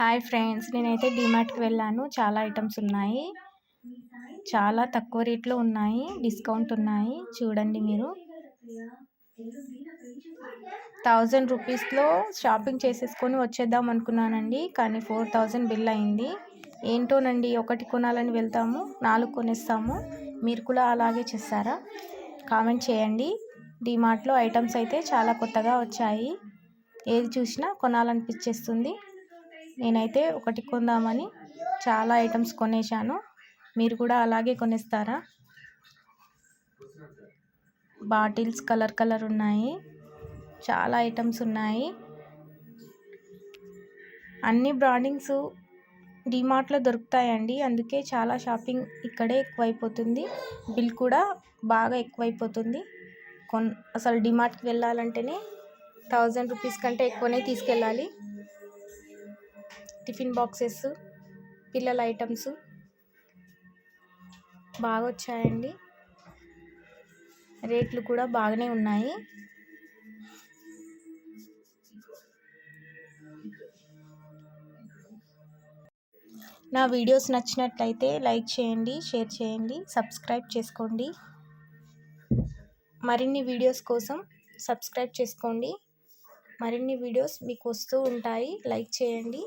Hi friends నేనైతే డిమార్ట్కి వెళ్ళాను. చాలా ఐటమ్స్ ఉన్నాయి. చాలా తక్కువ రేట్లో ఉన్నాయి. డిస్కౌంట్ ఉన్నాయి. చూడండి మీరు. థౌజండ్ రూపీస్లో షాపింగ్ చేసేసుకొని వచ్చేద్దాం అనుకున్నానండి. కానీ ఫోర్ థౌజండ్ బిల్ అయింది. ఏంటోనండి ఒకటి కొనాలని వెళ్తాము నాలుగు కొనేస్తాము. మీరు కూడా అలాగే చేస్తారా? కామెంట్ చేయండి. డిమార్ట్లో ఐటమ్స్ అయితే చాలా కొత్తగా వచ్చాయి. ఏది చూసినా కొనాలనిపించేస్తుంది. నేనైతే ఒకటి కొందామని చాలా ఐటమ్స్ కొనేసాను మీరు కూడా అలాగే కొనేస్తారా? బాటిల్స్ కలర్ కలర్ ఉన్నాయి. చాలా ఐటమ్స్ ఉన్నాయి. అన్ని బ్రాండింగ్స్ డిమార్ట్లో దొరుకుతాయండి. అందుకే చాలా షాపింగ్ ఇక్కడే ఎక్కువైపోతుంది. బిల్ కూడా బాగా ఎక్కువైపోతుంది. కొన్ అసలు డిమార్ట్కి వెళ్ళాలంటేనే థౌజండ్ రూపీస్ కంటే ఎక్కువనే తీసుకెళ్ళాలి. టిఫిన్ బాక్సెస్ పిల్లల ఐటమ్స్ బాగా వచ్చాయండి రేట్లు కూడా బాగానే ఉన్నాయి. నా వీడియోస్ నచ్చినట్లయితే లైక్ చేయండి షేర్ చేయండి సబ్స్క్రైబ్ చేసుకోండి. మరిన్ని వీడియోస్ కోసం సబ్స్క్రైబ్ చేసుకోండి. మరిన్ని వీడియోస్ మీకు వస్తూ ఉంటాయి. లైక్ చేయండి.